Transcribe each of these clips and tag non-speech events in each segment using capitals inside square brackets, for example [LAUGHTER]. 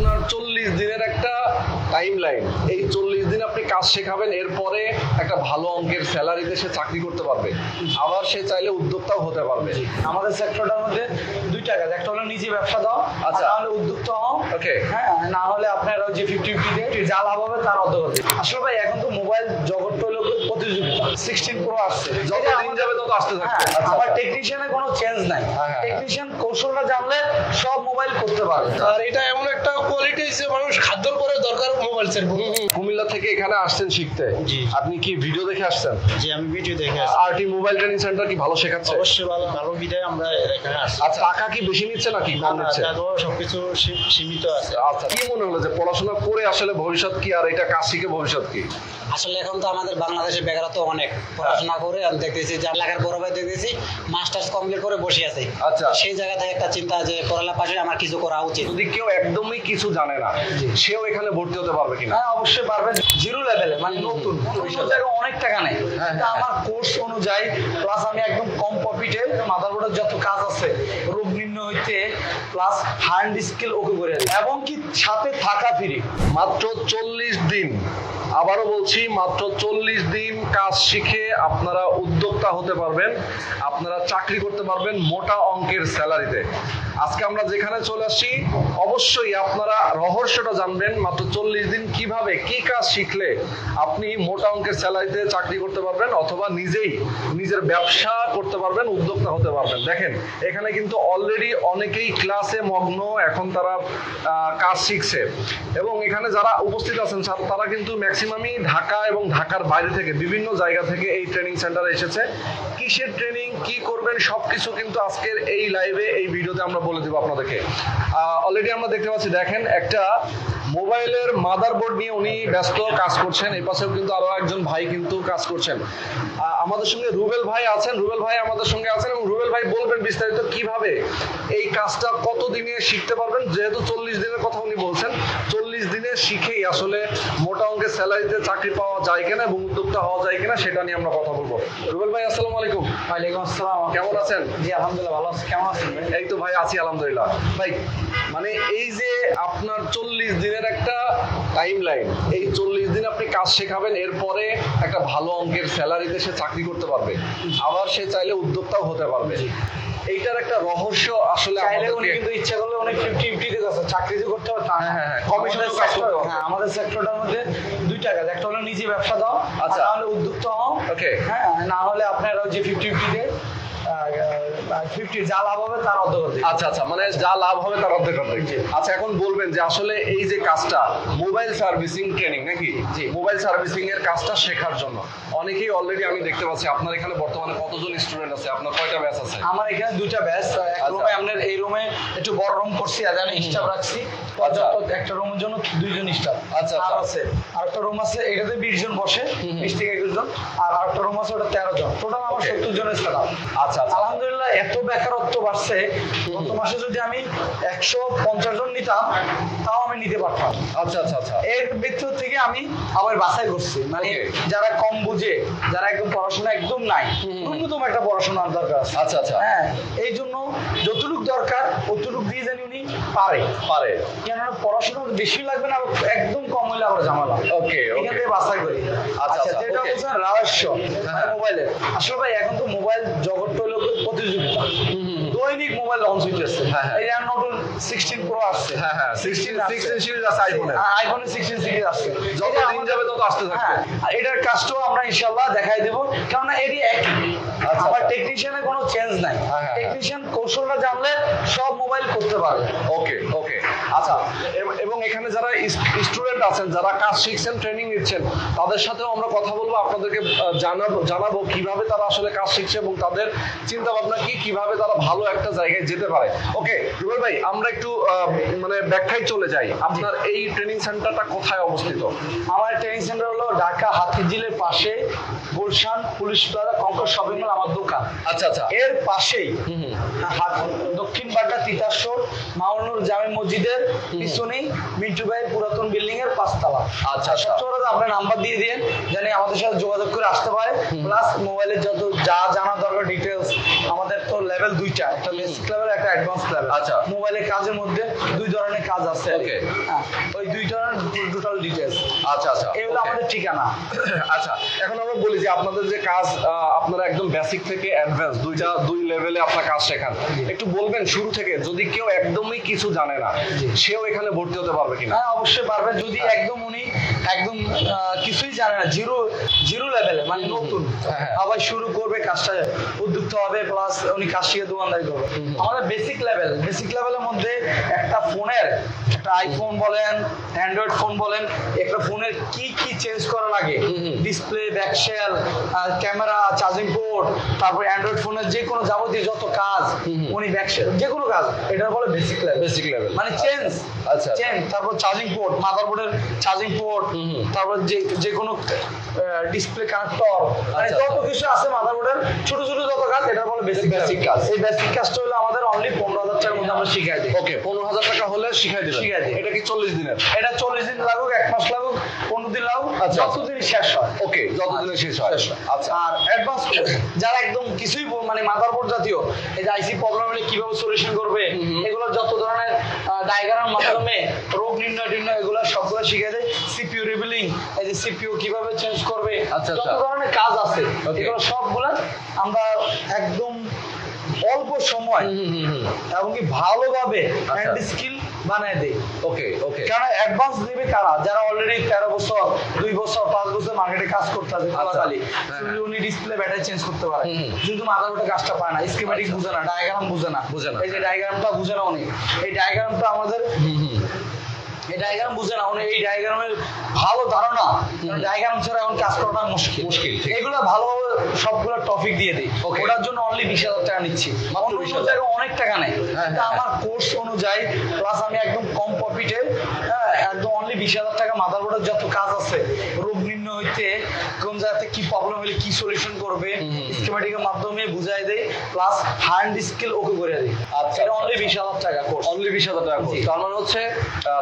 আপনার চল্লিশ দিনের একটা টাইম লাইন এই চল্লিশ দিন আপনি কাজ শেখাবেন এরপরে একটা ভালো অঙ্কের স্যালারিতে সে চাকরি করতে পারবে। আবার সে চাইলে উদ্যোক্তাও হতে পারবে। আমাদের সেক্টরটার মধ্যে দুইটা কাজ একটা হলো নিজে ব্যবসা দাও আচ্ছা। না হলে উদ্যোক্তা হও। ওকে হ্যাঁ না হলে আপনার যে ফিফটি ফিফটি যা লাভ হবে তার অর্ধ আসলে ভাই এখন তো মোবাইল জগৎটা সিক্সটিন প্রো আসছে। যত দিন যাবে তত আসতে থাকবে। আমার। কোনো চেঞ্জ নাই। টেকনিশিয়ান কৌশলটা জানলে সব মোবাইল করতে পারবে। আর এটা এমন একটা কোয়ালিটি যে মানুষ খাদ্যর পরে দরকার মোবাইল সেট কুমিল্লা থেকে এখানে আসছেন শিখতে। আপনি কি ভিডিও দেখে আসছেন? যে আমি ভিডিও দেখে আসছি। আরটি মোবাইল ট্রেনিং সেন্টার কি ভালো শেখাচ্ছে? অবশ্যই ভালো ভালো বিদায় আমরা এখানে আসছি। আচ্ছা টাকা কি বেশি নিচ্ছে নাকি না, কম নিচ্ছে? সবকিছু সীমিত আছে। আচ্ছা কি মনে হলো যে পড়াশোনা করে আসলে ভবিষ্যৎ কি আর এটা কাজ শিখে ভবিষ্যৎ কি? আসলে এখন তো আমাদের বাংলাদেশে বেকারত্ব অনেক পড়াশোনা করে আমি দেখতেছি যে এলাকার বড় ভাই দেখতেছি মাস্টার্স কমপ্লিট করে বসে আছে। আচ্ছা। সেই জায়গা থেকে একটা চিন্তা যে পড়ালেখার পাশে আমার কিছু করা উচিত। যদি কেউ একদমই কিছু জানে না সেও এখানে ভর্তি হতে পারবে কিনা? হ্যাঁ অবশ্যই পারবেন জিরো লেভেলে মানে নতুন। অনেক টাকা নেই। হ্যাঁ, আমার কোর্স অনুযায়ী প্লাস আমি একদম কম প্রফিটে মাদারবোর্ডের যত কাজ আছে প্লাস হ্যান্ড স্কিল ওকে করে। এবং কি সাথে থাকা ফ্রি মাত্র চল্লিশ দিন। আবারও বলছি, মাত্র চল্লিশ দিন কাজ শিখে আপনারা উদ্যোক্তা হতে পারবেন, আপনারা চাকরি করতে পারবেন মোটা অঙ্কের স্যালারিতে আজকে আমরা যেখানে চলে আসছি, অবশ্যই আপনারা রহস্যটা জানবেন। মাত্র চল্লিশ দিন কীভাবে কি কাজ শিখলে আপনি মোটা অঙ্কের স্যালারিতে চাকরি করতে পারবেন অথবা নিজেই নিজের ব্যবসা করতে পারবেন, উদ্যোক্তা হতে পারবেন। দেখেন, এখানে কিন্তু অলরেডি অনেকেই ক্লাসে মগ্ন, এখন তারা কাজ শিখছে। এবং এখানে যারা উপস্থিত আছেন তারা কিন্তু ম্যাক্সিমামই ঢাকা এবং ঢাকার বাইরে থেকে বিভিন্ন জায়গা থেকে এই ট্রেনিং সেন্টারে এসেছে। কিসের ট্রেনিং কি করবেন, সবকিছু কিন্তু আজকের এই লাইভে এই ভিডিওতে আমরা বলে দেবো আপনাদেরকে। অলরেডি আমরা দেখতে পাচ্ছি দেখেন একটা মোবাইলের মাদারবোর্ড নিয়ে উনি ব্যস্ত কাজ করছেন এই পাশেও কিন্তু আরও একজন ভাই কিন্তু কাজ করছেন। আমাদের সঙ্গে রুবেল ভাই আছেন রুবেল ভাই আমাদের সঙ্গে আছেন এবং রুবেল ভাই বলবেন বিস্তারিত কীভাবে এই কাজটা কত দিনে শিখতে পারবেন? যেহেতু চল্লিশ দিনের কথা উনি বলছেন শিখেই আসলে মোটা অঙ্কের স্যালারিতে চাকরি পাওয়া যায় কিনা এবং উদ্যোক্তা হওয়া যায় কিনা সেটা নিয়ে আমরা কথা বলব। রুবেল ভাই আসসালামু আলাইকুম। ওয়ালাইকুম আসসালাম। কেমন আছেন? জি আলহামদুলিল্লাহ ভালো আছি। কেমন আছেন এই তো ভাই আছি আলহামদুলিল্লাহ। ভাই মানে এই যে আপনার চল্লিশ দিনের একটা টাইম লাইন এই চল্লিশ দিন আপনি কাজ শেখাবেন এরপরে একটা ভালো অঙ্কের স্যালারিতে সে চাকরি করতে পারবে। আবার সে চাইলে উদ্যোক্তাও হতে পারবে। এইটার একটা রহস্য আসলে চাইলে উনি কিন্তু ইচ্ছা করলে অনেক ফিফটি ফিফটি দিতে আছে চাকরি যে করতে হবে তা হ্যাঁ, হ্যাঁ, হ্যাঁ, আমাদের কাজ হবে। হ্যাঁ আমাদের সেক্টরটার মধ্যে দুইটা কাজ একটা হলো নিজে ব্যবসা দাও আচ্ছা। আচ্ছা। না হলে উদ্যোক্তা হও। Okay. হ্যাঁ না হলে আপনার যে ফিফটি ফিফটিতে ফিফটি যা লাভ হবে তার অর্ধ করতে আচ্ছা আচ্ছা মানে যা লাভ হবে তার অর্ধেক অর্ধেক আচ্ছা এখন বলবেন যে আসলে এই যে কাজটা মোবাইল সার্ভিসিং ট্রেনিং নাকি? জি। মোবাইল সার্ভিসিং এর কাজটা শেখার জন্য। অনেকেই অলরেডি আমি দেখতে পাচ্ছি। আপনার এখানে বর্তমানে কতজন স্টুডেন্ট আছে? আপনার কয়টা ব্যাচ আছে? আমার এখানে দুইটা ব্যাচ এক আচ্ছা। রুমে এই রুমে একটু বড় রুম করছি আর আমি স্টাফ রাখছি। পর্যাপ্ত একটা রুমের জন্য দুইজন স্টাফ আচ্ছা, আর আচ্ছা। আছে আর একটা রুম আছে এটাতে বিশ জন বসে বিশ থেকে একুশ জন। আর আরেকটা রুম আছে ওটা তেরো জন। টোটাল আমার Okay. সত্তর জনের স্টাফ আচ্ছা আচ্ছা। আলহামদুলিল্লাহ এত বেকারত্ব বাড়ছে গত মাসে যদি আমি একশো পঞ্চাশ জন নিতাম তাও আমি নিতে পারতাম। আচ্ছা আচ্ছা আচ্ছা। এর ভিতর থেকে আমি আবার বাছাই করছি। মানে যারা কম বুঝে যারা একদম পড়াশোনা একদম নাই ন্যূনতম একটা পড়াশোনার দরকার আছে। আচ্ছা আচ্ছা। হ্যাঁ এই জন্য যতটুক দরকার অতটুক দিয়ে জানি উনি পারে। পারে। কেননা পড়াশোনা বেশি লাগবে না একদম কম হইলে আবার ঝামেলা। ওকে ওকে। বাসা বাছাই করি। আচ্ছা, আচ্ছা আচ্ছা, যেটা. হচ্ছে রহস্য মোবাইলে মোবাইলের। আসলে ভাই এখন তো মোবাইল জগৎটা হলো প্রতিযোগিতা। দৈনিক মোবাইল লঞ্চ হইতেছে হ্যাঁ, হ্যাঁ। এই যে নতুন সিক্সটিন প্রো আসছে হ্যাঁ হ্যাঁ সিক্সটিন সিক্সটিন সিরিজ আছে আইফোনে আইফোনে সিক্সটিন সিরিজ আসছে যত দিন যাবে তত আসতে থাকবে। হ্যাঁ, আর এটার কাজটাও আমরা ইনশাল্লাহ দেখাই দেব। কেননা এরই একই। আচ্ছা, আমার টেকনিশিয়ানে কোনো চেঞ্জ নাই। হ্যাঁ, হ্যাঁ, হ্যাঁ। টেকনিশিয়ান কৌশলটা জানলে সব মোবাইল করতে পারবে। ওকে ওকে আচ্ছা এবং এখানে যারা স্টুডেন্ট আছেন যারা কাজ শিখছেন ট্রেনিং নিচ্ছেন তাদের সাথেও আমরা কথা বলব আপনাদেরকে জানাব জানাব কীভাবে তারা আসলে কাজ শিখছে এবং তাদের চিন্তা ভাবনা কি কীভাবে তারা ভালো একটা জায়গায় যেতে পারে। ওকে রুবেল ভাই আমরা একটু মানে ব্যাখ্যায় চলে যাই। আপনার এই ট্রেনিং সেন্টারটা কোথায় অবস্থিত? আমার ট্রেনিং সেন্টার হলো ঢাকা হাতিঝিলের পাশে গুলশান পুলিশ প্লাজা কঙ্কর শপিং মল আমার দোকান। আচ্ছা আচ্ছা। এর পাশেই হাত- দক্ষিণ বাড্ডা তিতাসর মাউনুর জামে মসজিদের পিছনেই মিন্টু ভাইয়ের পুরাতন বিল্ডিং এর পাঁচতলা। আচ্ছা, আচ্ছা। সবচেয়ে আপনার নাম্বার দিয়ে দিন জানি আমাদের সাথে যোগাযোগ করে আসতে পারে। প্লাস মোবাইলের যত যা জানা দরকার ডিটেলস আমাদের লেভেল দুইটা একটা বেসিক লেভেল একটা অ্যাডভান্স লেভেল আচ্ছা। মোবাইলের কাজের মধ্যে দুই ধরনের কাজ আছে। Okay. হ্যাঁ, ওই দুই ধরনের টোটাল ডিটেলস আচ্ছা আচ্ছা। এগুলো okay. আমাদের ঠিকানা। [COUGHS] আচ্ছা এখন আমরা বলি যে আপনাদের যে কাজ আপনারা একদম বেসিক থেকে অ্যাডভান্স দুইটা দুই লেভেলে আপনার কাজ শেখান। একটু বলবেন শুরু থেকে যদি কেউ একদমই কিছু জানে না। সেও এখানে ভর্তি হতে পারবে কিনা? হ্যাঁ অবশ্যই পারবে। যদি একদম উনি একদম কিছুই জানে না জিরো জিরো লেভেলে মানে নতুন হ্যাঁ, হ্যাঁ। আবার শুরু করবে কাজটা উদ্যুক্ত হবে প্লাস উনি কাজ শিখে দোকানদারি করবে। আমাদের বেসিক লেভেল বেসিক লেভেলের মধ্যে একটা ফোনের একটা আইফোন বলেন অ্যান্ড্রয়েড ফোন বলেন একটা ফোনের কি কি চেঞ্জ করা লাগে? Display backshell camera charging port তারপর অ্যান্ড্রয়েড ফোনের যে কোনো যাবতীয় যত কাজ উনি ব্যাকশেল যে কোনো কাজ এটা বলে বেসিক লেভেল বেসিক লেভেল মানে চেঞ্জ আচ্ছা। চেঞ্জ তারপর চার্জিং পোর্ট মাদারবোর্ডের চার্জিং পোর্ট তারপর যে যে কোনো ডিসপ্লে কানেক্টর মানে আচ্ছা, যত। কিছু আছে মাদারবোর্ডের ছোট ছোট যত কাজ এটা বলে বেসিক কাজ। এই বেসিক কাজটা হলো আমাদের অনলি পনেরো মধ্যে আমরা শিখাই দিই। ওকে পনেরো হাজার টাকা হলে শিখাই দিবেন। শিখাই দিই। এটা কি চল্লিশ দিনের? এটা চল্লিশ দিন লাগুক এক মাস লাগুক পনেরো দিন লাগুক আচ্ছা। যতদিন শেষ হয়। ওকে যতদিনে শেষ হয়। আচ্ছা। আর অ্যাডভান্স যারা একদম কিছুই মানে মাদারবোর্ড জাতীয় এই যে আইসি প্রবলেম হলে কীভাবে সলিউশন করবে এগুলো যত ধরনের ডায়াগ্রামের মাধ্যমে রোগ নির্ণয় নির্ণয় এগুলো সবগুলো শিখে দেয়। সিপিইউ রিবিলিং এই যে সিপিইউ কীভাবে চেঞ্জ করবে আচ্ছা, যত আচ্ছা। ধরনের কাজ আছে এগুলো সবগুলো আমরা একদম অল্প সময় এবং কি ভালোভাবে হ্যান্ড স্কিল বানায় দেয়। ওকে ওকে। কারণ অ্যাডভান্স নেবে কারা? যারা অলরেডি তেরো বছর দুই বছর পাঁচ বছর মার্কেটে কাজ করতে আছে খালি হ্যাঁ, উনি ডিসপ্লে ব্যাটারি চেঞ্জ করতে পারে। শুধু মাদারবোর্ডে কাজটা পায় না। স্কিমেটিক বুঝে না ডায়াগ্রাম বুঝে না। বুঝে না। এই যে ডায়াগ্রামটা বুঝে না। উনি এই ডায়াগ্রামটা আমাদের এই ডায়াগ্রাম বুঝে না এই ডায়াগ্রামের ভালো ধারণা ডায়াগ্রাম ছাড়া এখন কাজ করাটা মুশকিল। মুশকিল, এগুলো ভালোভাবে সবগুলো টপিক দিয়ে দিই. ওটার জন্য অনলি বিশ হাজার টাকা নিচ্ছি। অন্য 20,000 কোনো জায়গায় অনেক টাকা নেই। হ্যাঁ, হ্যাঁ, আমার কোর্স অনুযায়ী প্লাস আমি একদম কম প্রফিটে একদম অনলি বিশ হাজার টাকা মাদারবোর্ডের যত কাজ আছে রোগ নির্ণয় হইতে কোন জায়গাতে কি প্রবলেম হলে কি সলিউশন করবে স্কিমেটিকের মাধ্যমে বুঝাই দেয় প্লাস হ্যান্ড স্কিল ওকে করে দেয় আচ্ছা, এটা। অনলি বিশ হাজার টাকা কোর্স অনলি বিশ হাজার টাকা। জি। তার মানে হচ্ছে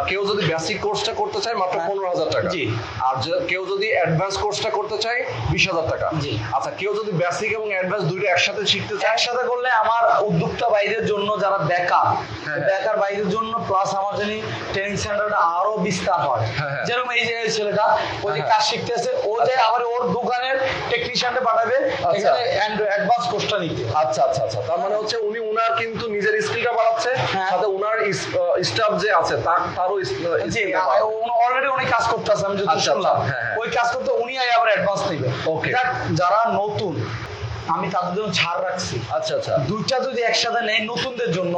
কেউ যদি বেসিক কোর্সটা করতে চায় মাত্র হ্যাঁ। পনেরো হাজার টাকা জি। আর কেউ যদি অ্যাডভান্স কোর্সটা করতে চায় বিশ হাজার টাকা জি। আচ্ছা কেউ যদি বেসিক এবং অ্যাডভান্স দুইটা একসাথে শিখতে চায় একসাথে করলে আমার উদ্যোক্তা বাইরের জন্য যারা বেকার। বেকার বাইরের জন্য প্লাস আমার জানি ট্রেনিং সেন্টারটা আরও বিস্তার হয় হ্যাঁ, হ্যাঁ। যেরকম এই যে ছেলেটা ও যে কাজ শিখতেছে ও যে আচ্ছা। আবার ওর দোকানের টেকনিশিয়ানটা পাঠাবে আচ্ছা। এখানে অ্যাডভান্স কোর্সটা নিতে। আচ্ছা আচ্ছা আচ্ছা। তার মানে হচ্ছে উনি উনার কিন্তু নিজের স্কিলটা বাড়াচ্ছে হ্যাঁ। সাথে উনার স্টাফ যে আছে তার তারও জি অলরেডি উনি কাজ করতেছে আমি যদি আচ্ছা, শুনলাম। আচ্ছা, হ্যাঁ, হ্যাঁ। ওই কাজ করতে উনি আবার অ্যাডভান্স নেবে। ওকে যারা নতুন আমি তাদের জন্য ছাড় রাখছি। আচ্ছা আচ্ছা। দুইটা যদি একসাথে নেই নতুনদের জন্য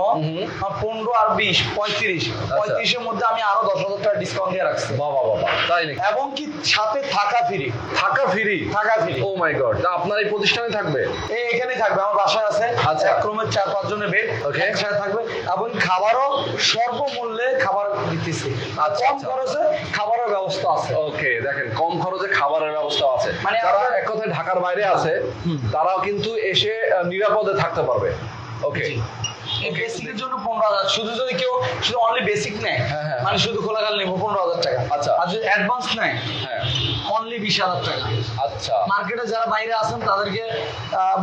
পনেরো আর বিশ পঁয়ত্রিশ। আচ্ছা। পঁয়ত্রিশের মধ্যে আমি আরও দশ হাজার টাকা ডিসকাউন্ট দিয়ে রাখছি। বাবা বাবা তাই নাকি? এবং কি সাথে থাকা ফ্রি থাকা ফ্রি থাকা ফ্রি ও মাই গড আপনার এই প্রতিষ্ঠানে থাকবে? এই এখানে থাকবে আমার বাসায় আছে। আচ্ছা। এক রুমের চার পাঁচ জনের বেড. একসাথে থাকবে। এবং খাবারও স্বল্পমূল্যে খাবার দিতেছি। আর আচ্ছা, কম আচ্ছা। খরচে খাবারের ব্যবস্থা আছে। ওকে দেখেন কম খরচে খাবারের ব্যবস্থা আছে। মানে যারা এক কথায় ঢাকার বাইরে আছে তারাও কিন্তু এসে নিরাপদে থাকতে পারবে। ওকে বেসিকের জন্য পনেরো হাজার। শুধু যদি কেউ শুধু অনলি বেসিক নেয় হ্যাঁ, হ্যাঁ। মানে শুধু খোলাকাল নেব পনেরো হাজার টাকা। আচ্ছা। আর যদি অ্যাডভান্স নেয় হ্যাঁ। অনলি বিশ হাজার টাকা। আচ্ছা। মার্কেটে যারা বাইরে আছেন তাদেরকে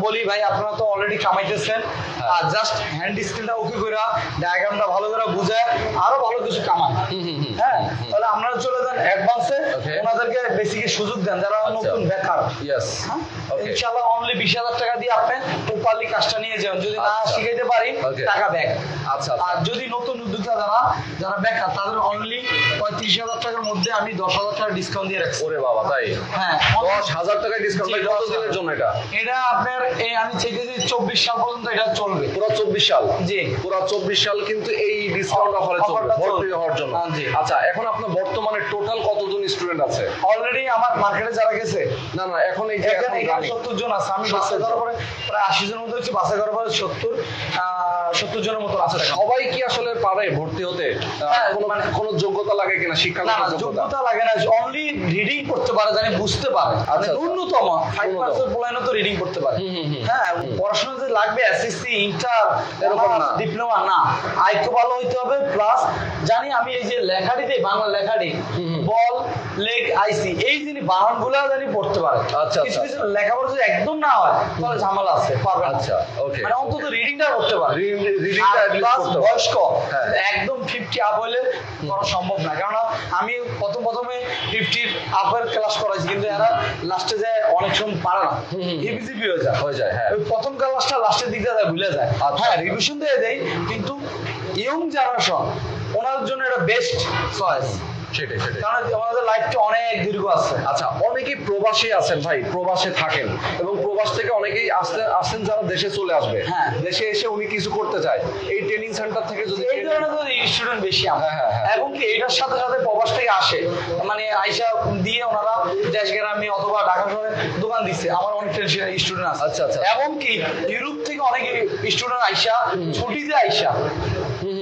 বলি ভাই আপনারা তো অলরেডি কামাইতেছেন। হ্যাঁ। আর জাস্ট হ্যান্ড স্কিলটা ওকে করে ডায়াগ্রামটা ভালো করে বুঝে আরও ভালো কিছু কামান হ্যাঁ? তাহলে আপনারা চলে যান অ্যাডভান্সে. ওনাদেরকে বেসিকে সুযোগ দেন যারা আচ্ছা। নতুন বেকার। ইয়েস হ্যাঁ? ইনশাআল্লাহ অনলি বিশ হাজার টাকা দিয়ে আপনি প্রপারলি কাজটা নিয়ে যান যদি না আচ্ছা। শিখাইতে পারি. টাকা ব্যাক আচ্ছা আর যদি নতুন উদ্যোক্তা যারা যারা বেকার তাদের অনলি পঁয়ত্রিশ হাজার টাকার মধ্যে আমি দশ হাজার টাকা ডিসকাউন্ট দিয়ে রাখছি। ওরে বাবা। তাই? হ্যাঁ। দশ হাজার টাকা ডিসকাউন্ট কত দিনের জন্য এটা? এটা আপনার এই আমি চেকেছি চব্বিশ সাল পর্যন্ত এটা চলবে। পুরো চব্বিশ সাল? জি। পুরো চব্বিশ সাল কিন্তু এই ডিসকাউন্ট অফারে চলবে ভর্তি হওয়ার জন্য। হ্যাঁ, আচ্ছা এখন আপনার বর্তমানে টোটাল কতজন স্টুডেন্ট আছে? অলরেডি আমার মার্কেটে যারা গেছে না না এখন এই যে এখন সত্তর জন আছে আমি বাসে। করার পরে প্রায় আশি জনের মতো হচ্ছে বাসে করার পরে সত্তর সত্তর জনের মতো আছে আচ্ছা সবাই কি আসলে পারে ভর্তি হতে? হ্যাঁ, কোনো মানে কোনো যোগ্যতা লাগে কিনা যোগ্যতা? যোগ্যতা লাগে না অনলি রিডিং করতে পারে জানি বুঝতে পারে আচ্ছা, আচ্ছা। ন্যূনতম ফাইভ। পার্সেন্ট পোলাইনও তো রিডিং করতে পারে। হ্যাঁ পড়াশোনা যে লাগবে এসএসসি ইন্টার এরকম না। ডিপ্লোমা না আইকো ভালো হইতে হবে প্লাস জানি আমি এই যে লেখাটিতে বাংলা লেখাটি বল লেগ আইসি এই যিনি বানানগুলো জানি পড়তে পারে আচ্ছা, কিছু আচ্ছা। কিছু লেখাপড়া যদি একদম না হয় তাহলে ঝামেলা আছে পারবে আচ্ছা, okay. মানে অন্তত রিডিংটা করতে পারে করতে পারে। বয়স্ক হ্যাঁ। একদম ফিফটি আপ হলে করা সম্ভব না কারণ আমি প্রথম প্রথমে ফিফটির আপের ক্লাস করাইছি কিন্তু এরা লাস্টে যায় অনেক সময় পারে না হয়ে যায় হয়ে যায়, হ্যাঁ। ওই প্রথম ক্লাসটা লাস্টের দিক দিয়ে ভুলে যায়। আচ্ছা। হ্যাঁ রিভিশন দিয়ে দেয় কিন্তু ইয়ং জেনারেশন ওনার জন্য এটা বেস্ট চয়েস সেটাই সেটাই। কারণ আমাদের লাইফটা অনেক দীর্ঘ আছে। আচ্ছা অনেকেই প্রবাসী আছেন ভাই প্রবাসে থাকেন। এবং প্রবাস থেকে অনেকেই আসতে আসেন যারা দেশে চলে আসবে। হ্যাঁ। দেশে এসে উনি কিছু করতে চায়। এই ট্রেনিং সেন্টার থেকে যদি এই ধরনের স্টুডেন্ট বেশি আমার হ্যাঁ, হ্যাঁ, হ্যাঁ। এবং কি এটার সাথে সাথে প্রবাস থেকে আসে মানে আইসা দিয়ে ওনারা দেশ গ্রামে অথবা ঢাকা শহরে দোকান দিচ্ছে আমার অনেক স্টুডেন্ট আছে আচ্ছা, আচ্ছা। এমনকি ইউরোপ থেকে অনেক স্টুডেন্ট আইসা ছুটিতে আইসা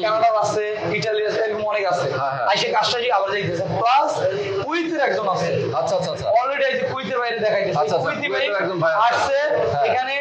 কানাডার আছে ইটালি আছে এরকম অনেক আছে। হ্যাঁ, হ্যাঁ। কাজটা শিখে আবার যাইতেছে প্লাস কুইতের একজন আছে। আচ্ছা আচ্ছা আচ্ছা। অলরেডি এই যে কুইতের বাইরে দেখাইতেছে। আচ্ছা, আচ্ছা, কুইতি ভাই একজন ভাই আছে। আসছে হ্যাঁ। এখানে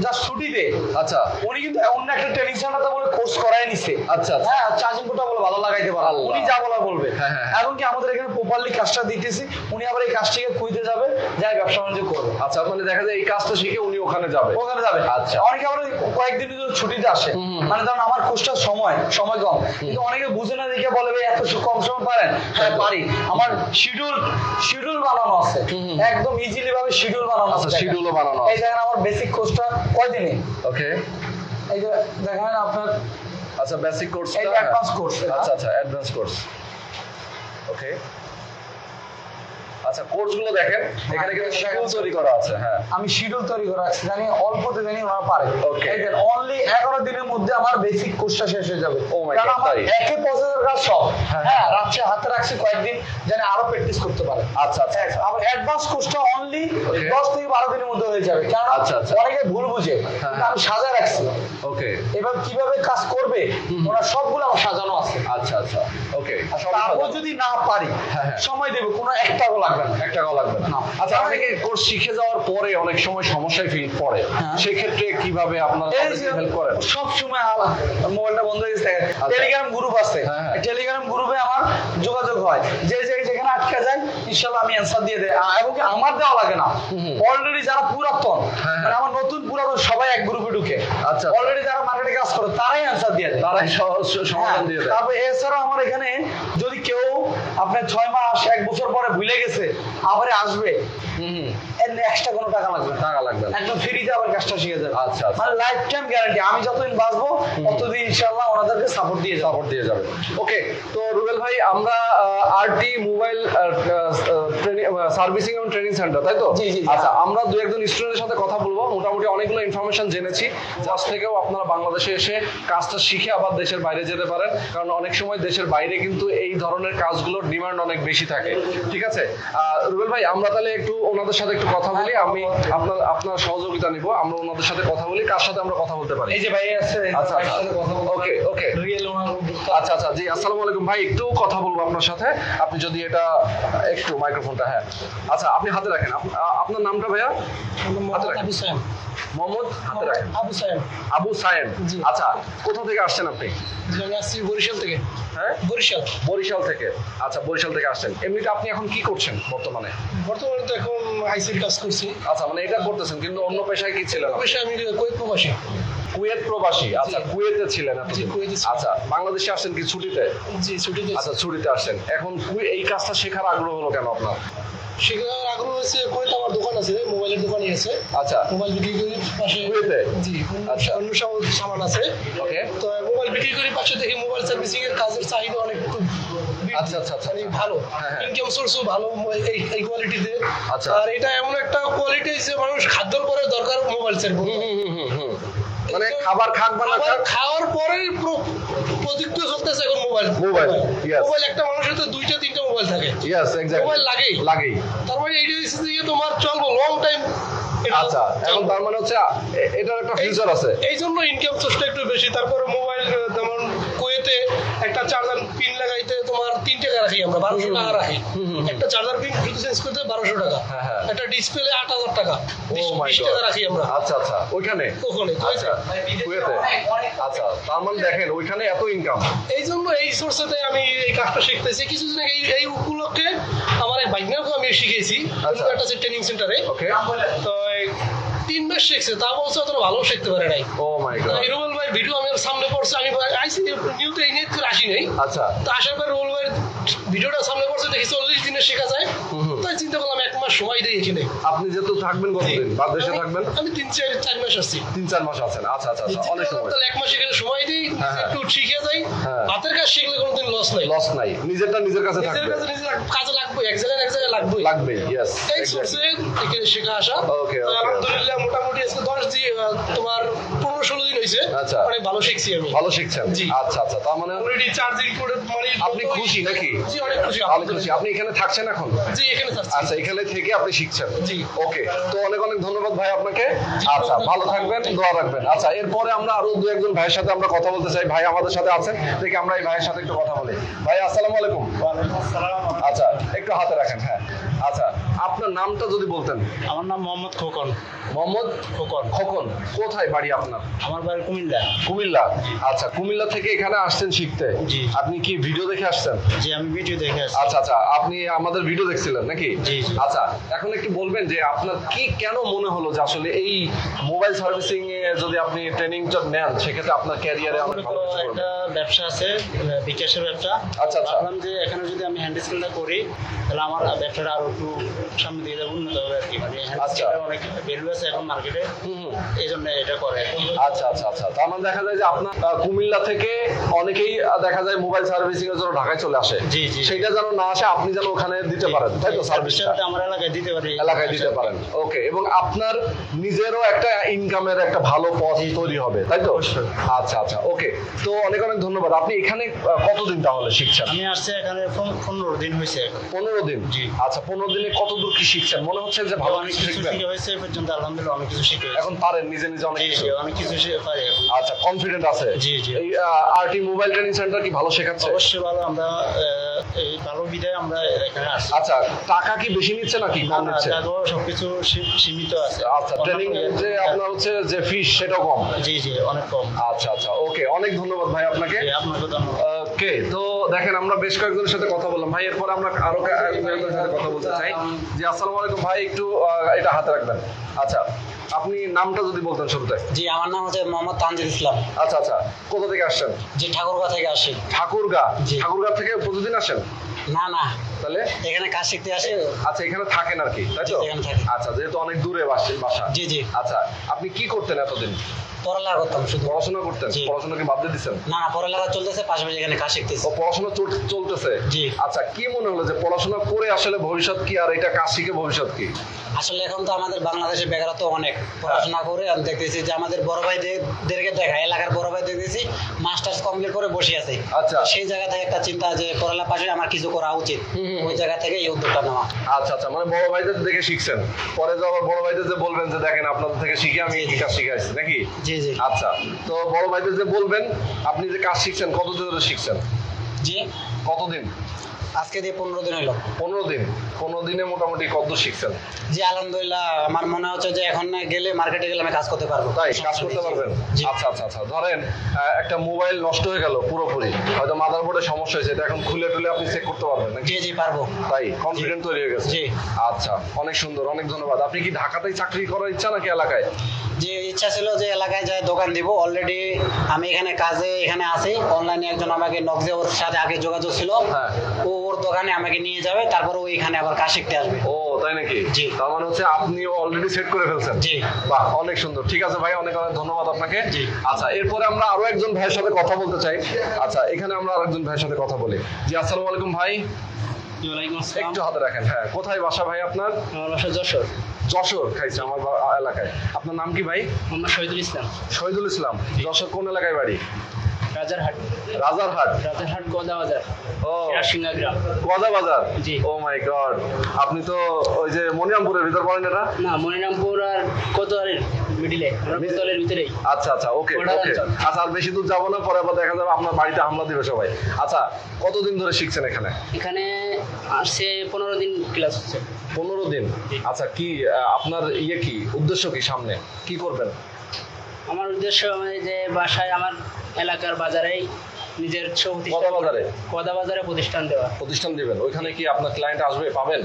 জাস্ট ছুটিতে। আচ্ছা। উনি কিন্তু অন্য একটা ট্রেনিং সেন্টারতে বলে কোর্স করাই নিছে। আচ্ছা, আচ্ছা। হ্যাঁ চার্জিং কোটা বলে ভালো লাগাইতে পারে। উনি যা বলা বলবে। হ্যাঁ। কি আমাদের এখানে প্রপারলি কাজটা দিতেছি। উনি আবার এই কাজটাকে খুঁজতে যাবে যাই ব্যবসা বাণিজ্য করবে। আচ্ছা মানে দেখা যায় এই কাজটা শিখে উনি ওখানে যাবে। ওখানে যাবে। আচ্ছা। অনেকে আবার কয়েকদিন ছুটিতে আসে মানে ধরুন আমার কোর্সটা সময় সময় কম। কিন্তু অনেকে বুঝে না দেখে বলে ভাই এত কম সময় পারেন? হ্যাঁ পারি। আমার শিডিউল শিডিউল বানানো আছে। একদম ইজিলি ভাবে শিডিউল বানানো আচ্ছা, আছে। শিডিউল বানানো এই দেখেন আমার বেসিক কোর্সটা কয়দিনে? ওকে। এই যে দেখেন আপনার আচ্ছা বেসিক কোর্স এটা অ্যাডভান্স কোর্স আচ্ছা আচ্ছা অ্যাডভান্স কোর্স ওকে। আচ্ছা কোর্সগুলো দেখেন। এখানে কিন্তু শিডিউল তৈরি করা আছে হ্যাঁ। আমি শিডিউল তৈরি করে রাখছি জানি অল্পতে জানি ওরা পারে. এই অনলি এগারো দিনের মধ্যে আমার বেসিক কোর্সটা শেষ হয়ে যাবে। কারণ God, আমার তাই? একে প্রসেসের কাজ সব। হ্যাঁ, হ্যাঁ রাত্রে হাতে রাখছি কয়েকদিন যেন আরও প্র্যাকটিস করতে পারে। আচ্ছা আচ্ছা আবার অ্যাডভান্স কোর্সটা অনলি Okay. দশ থেকে বারো দিনের মধ্যে হয়ে যাবে। কারণ আচ্ছা, আচ্ছা। অনেকে ভুল বুঝে। আমি সাজা রাখছি। ওকে এবার কীভাবে কাজ করবে ওরা সবগুলো আমার সাজানো আছে। আচ্ছা আচ্ছা। ওকে তারপর যদি না পারি হ্যাঁ, হ্যাঁ। সময় দেবে কোনো এক টাকাও লাগবে না এক টাকাও লাগবে না। আচ্ছা অনেকে কোর্স শিখে যাওয়ার পরে অনেক সময় সমস্যায় ফিল পড়ে হ্যাঁ। সেক্ষেত্রে কীভাবে আপনারা হেল্প করেন? সব সময় মোবাইলটা বন্ধ হয়ে আচ্ছা। টেলিগ্রাম গ্রুপ আছে। হ্যাঁ, হ্যাঁ। টেলিগ্রাম গ্রুপে আমার যোগাযোগ হয়। যে যে যেখানে আটকে যায় ইনশাল্লাহ আমি অ্যান্সার দিয়ে দেয় এবং আমার দেওয়া লাগে না। অলরেডি যারা পুরাতন হ্যাঁ, মানে আমার নতুন পুরাতন সবাই এক গ্রুপে ঢুকে। আচ্ছা। অলরেডি যারা মার্কেটে কাজ করে তারাই অ্যান্সার দিয়ে দেয়। তারাই সমাধান দিয়ে দেয়। তারপর এছাড়াও আমার এখানে যদি আপনার ছয় মাস এক বছর পরে ভুলে গেছে আবার আসবে। এক্সট্রা কোনো টাকা লাগবে টাকা লাগবে একদম ফ্রিতে আবার কাজটা শিখে যাবে। আচ্ছা, আচ্ছা। মানে লাইফ টাইম গ্যারান্টি আমি যতদিন বাঁচবো ততদিন ইনশাআল্লাহ ওনাদেরকে সাপোর্ট দিয়ে সাপোর্ট দিয়ে যাবে। ওকে। তো রুবেল ভাই আমরা আরটি মোবাইল সার্ভিসিং এবং ট্রেনিং সেন্টার তাই তো। আচ্ছা আমরা দু একজন স্টুডেন্টের সাথে কথা বলব। মোটামুটি অনেকগুলো ইনফরমেশন জেনেছি। যার থেকেও আপনারা বাংলাদেশে এসে কাজটা শিখে আবার দেশের বাইরে যেতে পারেন। কারণ অনেক সময় দেশের বাইরে কিন্তু এই ধরনের কাজগুলোর ডিমান্ড অনেক বেশি থাকে। ঠিক আছে? রুবেল ভাই আমরা তাহলে একটু ওনাদের সাথে একটু কথা বলি। আমি আপনার আপনার সহযোগিতা নিব। আমরা ওনাদের সাথে কথা বলি। কার সাথে আমরা কথা বলতে পারি? এই যে ভাই আছে আচ্ছা, আচ্ছা। রিয়েল ওনার আচ্ছা আচ্ছা। জি আসসালামু আলাইকুম ভাই একটু কথা বলব আপনার সাথে। আপনি যদি এটা একটু মাইক্রোফোনটা হ্যাঁ। আচ্ছা আপনি হাতে রাখেন। আপনার নামটা ভাইয়া? হাতে রাখেন। মোহাম্মদ হাতে রাখেন। আবু সাহেব আবু সায়েম। আচ্ছা কোথা থেকে আসছেন আপনি? আমি আসছি বরিশাল থেকে। হ্যাঁ? বরিশাল। বরিশাল থেকে। আচ্ছা বরিশাল থেকে আসছেন। এমনিতে আপনি এখন কি করছেন বর্তমানে? বর্তমানে তো এখন আইসির কাজ করছি। আচ্ছা মানে এটা করতেছেন কিন্তু অন্য পেশায় কি ছিলেন? অবশ্যই আমি কুয়েত প্রবাসী। কুয়েত প্রবাসী? আচ্ছা কুয়েতে ছিলেন। আচ্ছা বাংলাদেশে আসছেন কি ছুটিতে? জি ছুটিতে আচ্ছা ছুটিতে আসছেন। এখন এই কাজটা শেখার আগ্রহ হলো কেন আপনার? সেখানে আগ্রহ হচ্ছে কুয়েত আমার দোকান আছে মোবাইলের দোকানই আছে। আচ্ছা। মোবাইল বিক্রি করি পাশে কুয়েতে? জি আচ্ছা। অন্য সামান আছে। ওকে। তো মোবাইল বিক্রি করি পাশে দেখি মোবাইল আচ্ছা, আচ্ছা, আচ্ছা। মানে ভালো। হ্যাঁ, হ্যাঁ। ইনকাম সোর্সও ভালো এই কোয়ালিটিতে আচ্ছা। আর এটা এমন একটা কোয়ালিটি যে মানুষ খাদ্যর পরে দরকার মোবাইল মানে খাবার খাক বা না খাওয়ার পরেই প্রযুক্তি চলতেছে এখন মোবাইল মোবাইল, একটা মানুষের তো দুইটা তিনটা মোবাইল থাকে। ইয়েস এক্স্যাক্টলি মোবাইল লাগেই। লাগেই। তার মানে এইটা হচ্ছে যে তোমার চলবো লং টাইম আচ্ছা এখন তার মানে হচ্ছে এটার একটা ফিউচার আছে। এই জন্য ইনকাম সোর্সটা একটু বেশি। তারপরে মোবাইল যেমন কুয়েতে একটা চার্জার পিন লাগাইতে তোমার তিন টাকা রাখি আমরা বারোশো টাকা রাখি। একটা চার্জার পিন চেঞ্জ করতে বারোশো টাকা। হ্যাঁ, হ্যাঁ। একটা ডিসপ্লে আট হাজার টাকা। বিশ টাকা রাখি আমরা। আচ্ছা আচ্ছা। ওইখানে? ওখানে আচ্ছা আচ্ছা তার মানে দেখেন ওইখানে এত ইনকাম এই জন্য এই সোর্সেতে আমি এই কাজটা শিখতেছি। কিছুদিন আগে এই এই উপলক্ষে আমার এক আমি শিখেছি। আচ্ছা। একটা ট্রেনিং সেন্টারে ওকে তো তিন মাস শিখছে। তা বলছে অতটা ভালো শিখতে পারে নাই। ও মাই গড ভিডিও আমার সামনে পড়ছে আমি আইসি নিউতে এই নিয়ে আসি নাই। আচ্ছা। তো আসার পর রোল ভাই ভিডিওটা সামনে পড়ছে দেখি চল্লিশ দিনে শেখা যায়। তাই চিন্তা করলাম এক মাস সময় দিই এখানে আপনি যেহেতু থাকবেন কতদিন? বা দেশে থাকবেন? আমি তিন চার চার মাস আসছি তিন চার মাস আছেন। আচ্ছা আচ্ছা আচ্ছা অনেক সময়। তাহলে এক মাস এখানে সময় দিই হ্যাঁ, হ্যাঁ। একটু শিখে যাই। হ্যাঁ। হাতের কাজ শিখলে কোনোদিন লস নাই। লস নাই। নিজেরটা নিজের কাছে নিজের কাছে নিজের কাজে লাগবে এক জায়গায় এক জায়গায় লাগবে লাগবে ইয়েস এই সোর্সে এখানে শেখা আসা। Okay, আলহামদুলিল্লাহ মোটামুটি আজকে দশ দিন তোমার পনেরো ষোলো দিন হয়েছে। আচ্ছা। অনেক ভালো শিখছি আমি। ভালো শিখছেন। আচ্ছা আচ্ছা তার মানে অলরেডি চার্জিং করে মানে আপনি খুশি নাকি? জি অনেক খুশি ভালো খুশি। আপনি এখানে থাকছেন এখন? জি এখানে থাকছি। আচ্ছা এখানে থেকে আপনি শিখছেন। জি। ওকে তো অনেক অনেক ধন্যবাদ ভাই আপনাকে। আচ্ছা ভালো থাকবেন দোয়া রাখবেন। আচ্ছা এরপরে আমরা আরও দু একজন ভাইয়ের সাথে আমরা কথা বলতে চাই। ভাই আমাদের সাথে আছেন দেখি আমরা এই ভাইয়ের সাথে একটু কথা বলি। ভাই আসসালামু আলাইকুম। আচ্ছা একটু হাতে রাখেন হ্যাঁ। আচ্ছা আপনার নামটা যদি বলতেন। আমার নাম মোহাম্মদ খোকন। মোহাম্মদ খোকন। খোকন কোথায় বাড়ি আপনার? আমার বাড়ি কুমিল্লা। কুমিল্লা। আচ্ছা কুমিল্লা থেকে এখানে আসছেন শিখতে। জি। আপনি কি ভিডিও দেখে আসছেন? যে আমি ভিডিও দেখে আসছি। আচ্ছা আচ্ছা আপনি আমাদের ভিডিও দেখছিলেন নাকি? জি, জি। আচ্ছা এখন একটু বলবেন যে আপনার কি কেন মনে হলো যে আসলে এই মোবাইল সার্ভিসিং এ যদি আপনি ট্রেনিংটা নেন সেক্ষেত্রে আপনার ক্যারিয়ারে অনেক ভালো কিছু। একটা ব্যবসা আছে আহ, বিকাশের ব্যবসা। আচ্ছা, আচ্ছা। ভাবলাম যে এখানে যদি আমি হ্যান্ড স্কিলটা করি তাহলে আমার ব্যবসাটা আরও একটু সামনে দিয়ে উন্নত হবে আর কি মানে হ্যান্ড আচ্ছা। অনেক ভ্যালু আছে এখন মার্কেটে। এই জন্য এটা করে। আচ্ছা আচ্ছা আচ্ছা। তার মানে দেখা যায় যে আপনার কুমিল্লা থেকে অনেকেই দেখা যায় মোবাইল সার্ভিসিং এর জন্য ঢাকায় চলে আসে। জি, জি। সেটা যেন না আসে আপনি যেন ওখানে দিতে পারেন তাই তো সার্ভিসটা সার্ভিসটা আমার এলাকায় দিতে পারি। এলাকায় দিতে পারেন। ওকে এবং আপনার নিজেরও একটা ইনকামের একটা ভালো পথ তৈরি হবে তাই তো? আচ্ছা আচ্ছা ওকে তো অনেক অনেক ধন্যবাদ। আপনি এখানে কতদিন তাহলে শিখছেন? আমি আসছি এখানে পন- পনেরো দিন হয়েছে পনেরো দিন? জি। আচ্ছা পনেরো দিনে কত দূর কি শিখছেন? মনে হচ্ছে যে ভালো অনেক কিছু শিখবেন। শিখে হয়েছে পর্যন্ত আলহামদুলিল্লাহ অনেক কিছু শিখে এখন পারেন নিজে নিজে অনেক কিছু। অনেক কিছু পারি আচ্ছা কনফিডেন্ট আছে? জি, জি। এই আরটি মোবাইল ট্রেনিং সেন্টার কি ভালো শেখাচ্ছে? অবশ্যই ভালো আমরা এই ভালো বিদায় আমরা এখানে আসছি আচ্ছা টাকা কি বেশি নিচ্ছে নাকি কম নিচ্ছে? সবকিছু সীমিত আছে। আচ্ছা ট্রেনিং যে আপনার হচ্ছে যে ফিস সেটাও কম? জি জি অনেক কম। আচ্ছা আচ্ছা ওকে অনেক ধন্যবাদ ভাই আপনাকে। আপনাকে ধন্যবাদ। ওকে তো দেখেন আমরা বেশ কয়েকজনের সাথে কথা বললাম। ভাই এরপর আমরা আরও কয়েকজনের সাথে কথা বলতে চাই। জি আসসালামু আলাইকুম। ভাই একটু এটা হাতে রাখবেন। আচ্ছা আপনি নামটা যদি বলতেন শুরুতে। জি আমার নাম হচ্ছে মোহাম্মদ তানজিদ ইসলাম। আচ্ছা আচ্ছা কোথা থেকে আসছেন? জি ঠাকুরগাঁ থেকে আসি ঠাকুরগা। ঠাকুরগা থেকে প্রতিদিন আসেন? না না। তাহলে? এখানে কাজ শিখতে আসি। আচ্ছা এখানে থাকেন আর কি তাই তো? এখানে থাকি। আচ্ছা যেহেতু অনেক দূরে বাসা বাসা। জি, জি। আচ্ছা আপনি কি করতেন এতদিন? পড়ালেখা করতাম শুধু। পড়াশোনা করতেন? পড়াশোনা কি বাদ দিয়ে দিচ্ছেন না না পড়ালেখা চলতেছে পাশাপাশি এখানে কাজ শিখতেছি। পড়াশোনা চলতেছে। জি। আচ্ছা কি মনে হলো যে পড়াশোনা করে আসলে ভবিষ্যৎ কি আর এটা কাজ শিখে ভবিষ্যৎ কি? আসলে এখন তো আমাদের বাংলাদেশে বেকারত্ব অনেক। পড়াশোনা করে আমি দেখতেছি যে আমাদের বড় ভাইদেরকে দেখা এলাকার বড় ভাই দেখতেছি মাস্টার্স কমপ্লিট করে বসে আছে। আচ্ছা। সেই জায়গা থেকে একটা চিন্তা যে পড়ালেখা পাশে আমার কিছু করা উচিত। ওই জায়গা থেকে এই উদ্যোগটা নেওয়া। আচ্ছা আচ্ছা মানে বড় ভাইদের দেখে শিখছেন। পরে যে আবার বড় ভাইদের যে বলবেন যে দেখেন আপনাদের থেকে শিখে আমি এই কাজ শিখে আসছি নাকি? জি জি। আচ্ছা তো বড় ভাইদের যে বলবেন আপনি যে কাজ শিখছেন কতদিন ধরে শিখছেন? জি কতদিন? আজকে দিয়ে পনেরো দিন হইল পনেরো দিন? পনেরো দিনে মোটামুটি কত শিখছেন? জি আলহামদুলিল্লাহ আমার মনে হচ্ছে যে এখন গেলে মার্কেটে গেলে আমি কাজ করতে পারব। তাই? কাজ করতে পারবেন? আচ্ছা আচ্ছা আচ্ছা। ধরেন একটা মোবাইল নষ্ট হয়ে গেল পুরোপুরি। হয়তো মাদারবোর্ডে সমস্যা হয়েছে এটা এখন খুলে টুলে আপনি চেক করতে পারবেন জি জি পারব। তাই? কনফিডেন্ট তৈরি হয়ে গেছে? জি। আচ্ছা অনেক সুন্দর অনেক ধন্যবাদ। আপনি কি ঢাকাতেই চাকরি করার ইচ্ছা নাকি এলাকায়? যে ইচ্ছা ছিল যে এলাকায় যায় দোকান দিব। অলরেডি আমি এখানে কাজে এখানে আছি। অনলাইনে একজন আমাকে নকজে ওর সাথে আগে যোগাযোগ ছিল। হ্যাঁ। ও ওর দোকানে আমাকে নিয়ে যাবে তারপর ও এখানে আবার কাজ শিখতে আসবে। ও তাই নাকি? জি। তার মানে হচ্ছে আপনিও অলরেডি সেট করে ফেলছেন? জি। বাহ অনেক সুন্দর। ঠিক আছে ভাই অনেক অনেক ধন্যবাদ আপনাকে। জি। আচ্ছা এরপরে আমরা আরও একজন ভাইয়ের সাথে কথা বলতে চাই। আচ্ছা এখানে আমরা আরেকজন ভাইয়ের সাথে কথা বলি। জি আসসালামু আলাইকুম ভাই। একটু হাতে রাখেন হ্যাঁ। কোথায় বাসা ভাই আপনার? আমার বাসা যশোর। যশোর খাইছে আমার এলাকায়। আপনার নাম কি ভাই? মোহাম্মদ শহীদুল ইসলাম। শহীদুল ইসলাম। যশোর কোন এলাকায় বাড়ি? রাজারহাট। রাজারহাট? রাজারহাট গোদা বাজার। ও। সিংহা গ্রাম। কদা বাজার? জি। Oh my god. আপনি তো ওই যে মনিরামপুরের ভিতর পড়েন এটা? না মনিরামপুর আর কোতোয়ারির মিডিলে আমরা ভিতরেই। আচ্ছা আচ্ছা ওকে ওকে। আচ্ছা আর বেশি দূর যাব না পরে আবার দেখা যাবে আপনার বাড়িতে হামলা দিবে সবাই। আচ্ছা কতদিন ধরে শিখছেন এখানে? এখানে আসছে পনেরো দিন ক্লাস হচ্ছে। পনেরো দিন? আচ্ছা কি আপনার ইয়ে কি? উদ্দেশ্য কি সামনে? কি করবেন? আমার উদ্দেশ্য আমি যে বাসায় আমার এলাকার বাজারেই নিজের কদা বাজারে? কদা বাজারে প্রতিষ্ঠান দেওয়া। প্রতিষ্ঠান দিবেন। ওইখানে কি আপনার ক্লায়েন্ট আসবে? পাবেন?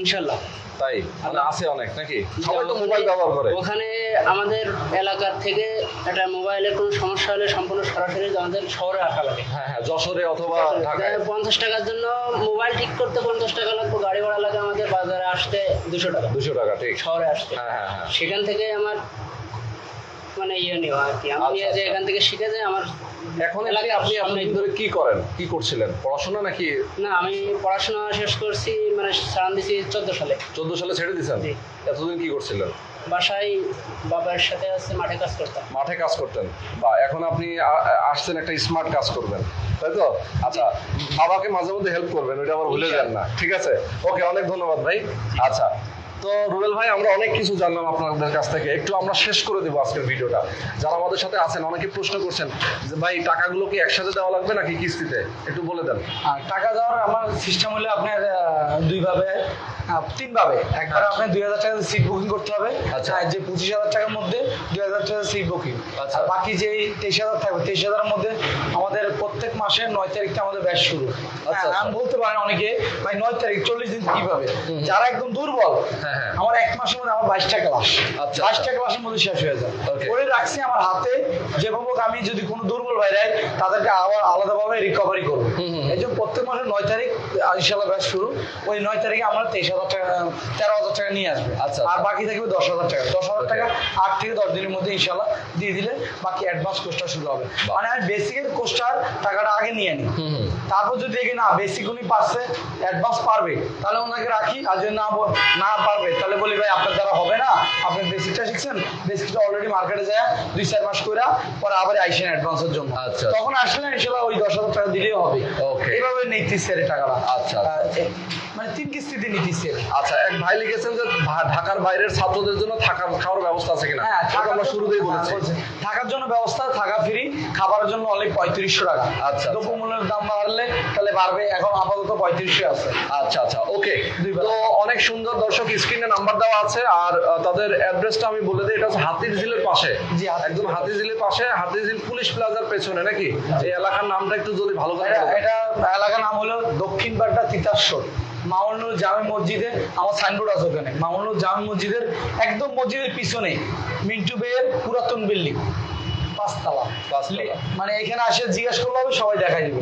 ইনশাল্লাহ। তাই? মানে আছে অনেক নাকি? সবাই তো মোবাইল ব্যবহার করে। ওখানে আমাদের এলাকার থেকে একটা মোবাইলের কোনো সমস্যা হলে সম্পূর্ণ সরাসরি আমাদের শহরে আসা লাগে। হ্যাঁ হ্যাঁ যশোরে অথবা ঢাকায়। পঞ্চাশ টাকার জন্য মোবাইল ঠিক করতে পঞ্চাশ টাকা লাগবে গাড়ি ভাড়া লাগে আমাদের বাজারে আসতে দুশো টাকা। দুশো টাকা ঠিক। শহরে আসতে। হ্যাঁ হ্যাঁ হ্যাঁ। সেখান থেকে আমার মানে ইয়ে নেওয়া আর কি। আমি আচ্ছা, যে আচ্ছা। এখান থেকে শিখে যে আমার এখন আপনি আপনি ধরে কি করেন? কি করছিলেন? পড়াশোনা নাকি? না আমি পড়াশোনা শেষ করছি মানে সারান দিছি চোদ্দ সালে। চোদ্দ সালে ছেড়ে দিয়েছেন। এতদিন কি করছিলেন? বাসায় বাবার সাথে আছে মাঠে কাজ করতাম। মাঠে কাজ করতেন? বা এখন আপনি আসছেন একটা স্মার্ট কাজ করবেন। তাই তো? আচ্ছা বাবাকে মাঝে মধ্যে হেল্প করবেন ওইটা আবার ভুলে যান না। ঠিক আছে? ওকে অনেক ধন্যবাদ ভাই। আচ্ছা তো রুবেল ভাই, আমরা অনেক কিছু জানলাম আপনাদের কাছ থেকে। একটু আমরা শেষ করে দেবো আজকের ভিডিওটা। যারা আমাদের সাথে আছেন, অনেকে প্রশ্ন করছেন যে ভাই, টাকাগুলো কি একসাথে দেওয়া লাগবে নাকি কিস্তিতে? একটু বলে দেন। টাকা দেওয়ার আমার সিস্টেম হলে আপনার দুইভাবে। তিনভাবে। একবার আপনার দুই হাজার টাকা সিট বুকিং করতে হবে। আচ্ছা। যে পঁচিশ হাজার টাকার মধ্যে দুই হাজার টাকা সিট বুকিং আচ্ছা। বাকি যে তেইশ হাজার থাকবে তেইশ হাজারের মধ্যে আমাদের প্রত্যেক মাসের নয় তারিখটা আমাদের ব্যাচ শুরু। আচ্ছা, হ্যাঁ, আমি বলতে পারেন অনেকে ভাই নয় তারিখ চল্লিশ দিন কীভাবে? যারা একদম দুর্বল হ্যাঁ, হ্যাঁ। আমার এক মাসের মধ্যে আমার বাইশটা ক্লাস আচ্ছা, বাইশটা আচ্ছা। ক্লাসের মধ্যে শেষ হয়ে যায়. করে রাখছি আমার হাতে যেভাবে হোক আমি যদি কোনো দুর্বল ভাই দেয় তাদেরকে আবার আলাদাভাবে রিকভারি করব। এই জন্য প্রত্যেক মাসের নয় তারিখ ইনশাল্লাহ ব্যাচ শুরু। ওই নয় তারিখে আমরা তেইশ হাজার টাকা তেরো হাজার টাকা নিয়ে আসবে। আচ্ছা, আর আচ্ছা। বাকি থাকবে দশ হাজার টাকা। দশ হাজার টাকা আট থেকে দশ দিনের মধ্যে ইনশাল্লাহ দিয়ে দিলে বাকি অ্যাডভান্স কোর্সটা শুরু হবে। মানে আমি বেসিকের কোর্সটার টাকাটা আগে নিয়ে নিই। তারপর যদি দেখি না বেসিক উনি পারছে অ্যাডভান্স পারবে তাহলে ওনাকে রাখি আর যদি না না পারবে তাহলে বলি ভাই আপনার দ্বারা হবে না। আপনি বেসিকটা শিখছেন বেসিকটা অলরেডি মার্কেটে যায় দুই চার মাস করে পরে আবার আইসেন অ্যাডভান্সের জন্য। আচ্ছা। তখন আসলে ইনশাল্লাহ ওই দশ হাজার টাকা দিলেও হবে. এইভাবে নিতেছে রে টাকাটা। আচ্ছা, আচ্ছা। মানে তিন কিস্তিতে নিতেছে আচ্ছা এক ভাই লিখেছেন যে ঢাকার বাইরের ছাত্রদের জন্য থাকার খাওয়ার ব্যবস্থা আছে কিনা? হ্যাঁ আমরা শুরুতেই বলেছি। থাকার জন্য ব্যবস্থা থাকা ফ্রি খাবারের জন্য অনলি পঁয়ত্রিশশো টাকা। আচ্ছা। দ্রব্যমূল্যের দাম বাড়লে তাহলে বাড়বে এখন আপাতত পঁয়ত্রিশশো আছে। আচ্ছা আচ্ছা ওকে। তো অনেক সুন্দর দর্শক স্ক্রিনে নাম্বার দেওয়া আছে আর তাদের অ্যাড্রেসটা আমি বলে দিই এটা হচ্ছে হাতির ঝিলের পাশে। জি, একদম হাতির ঝিলের পাশে হাতির ঝিল পুলিশ প্লাজার পেছনে নাকি? এই এলাকার নামটা একটু যদি ভালো করে এটা এটা এলাকার নাম হলো দক্ষিণ বাড্ডা তিতাসর। মামুনুর জামে মসজিদে আমার সাইনবোর্ড আছে ওখানে। মামুনুর জামে মসজিদের একদম মসজিদের পিছনে, মিন্টু বেয়ের পুরাতন বিল্ডিং পাঁচতলা। মানে এখানে আসে জিজ্ঞেস করলে সবাই দেখাই দেবে।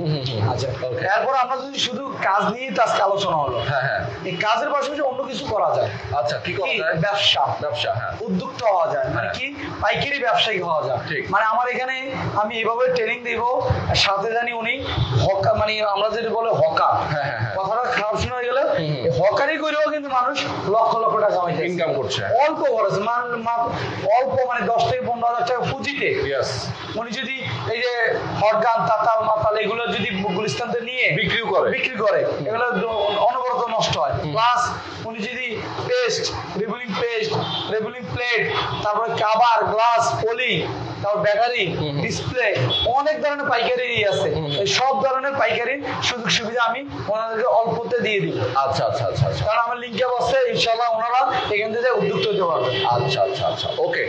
আচ্ছা এরপর আমরা যদি শুধু কাজ নিয়ে আজকে আলোচনা হলো হ্যাঁ হ্যাঁ। এই কাজের পাশাপাশি অন্য কিছু করা যায়? আচ্ছা কি করা যায়? ব্যবসা। ব্যবসা হ্যাঁ। উদ্যোক্তা হওয়া যায়। মানে হ্যাঁ। কি? পাইকারি ব্যবসায়ী হওয়া যায়। ঠিক। মানে আমার এখানে আমি এভাবে ট্রেনিং দিব সাথে জানি উনি হকা মানে আমরা যেটা বলে হকা হ্যাঁ। কথাটা খারাপ শোনা গেলে হকারি করেও কিন্তু মানুষ লক্ষ লক্ষ টাকা ইনকাম করছে। অল্প খরচ অল্প মানে দশ থেকে পনেরো হাজার টাকা পুঁজিতে উনি যদি এই যে হরগান তাতাল মাতাল এগুলো যদি গুলিস্তানতে নিয়ে বিক্রি করে। বিক্রি করে এগুলো নষ্ট হয়। প্লাস উনি যদি পেস্ট রেগুলিং পেস্ট রেগুলিং প্লেট তারপরে কাবার গ্লাস পলি তারপর ব্যাটারি ডিসপ্লে অনেক ধরনের পাইকারি আছে এই সব ধরনের পাইকারি সুযোগ সুবিধা আমি ওনাদেরকে অল্পতে দিয়ে দিই। আচ্ছা আচ্ছা আচ্ছা আচ্ছা। কারণ আমার লিঙ্কে বসে ইনশাল্লাহ ওনারা এখান থেকে উদ্যুক্ত হতে পারবে। আচ্ছা আচ্ছা আচ্ছা। ওকে।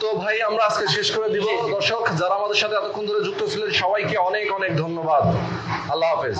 তো ভাই আমরা আজকে শেষ করে দিব। দর্শক যারা আমাদের সাথে এতক্ষণ ধরে যুক্ত ছিলেন সবাইকে অনেক অনেক ধন্যবাদ। আল্লাহ হাফেজ।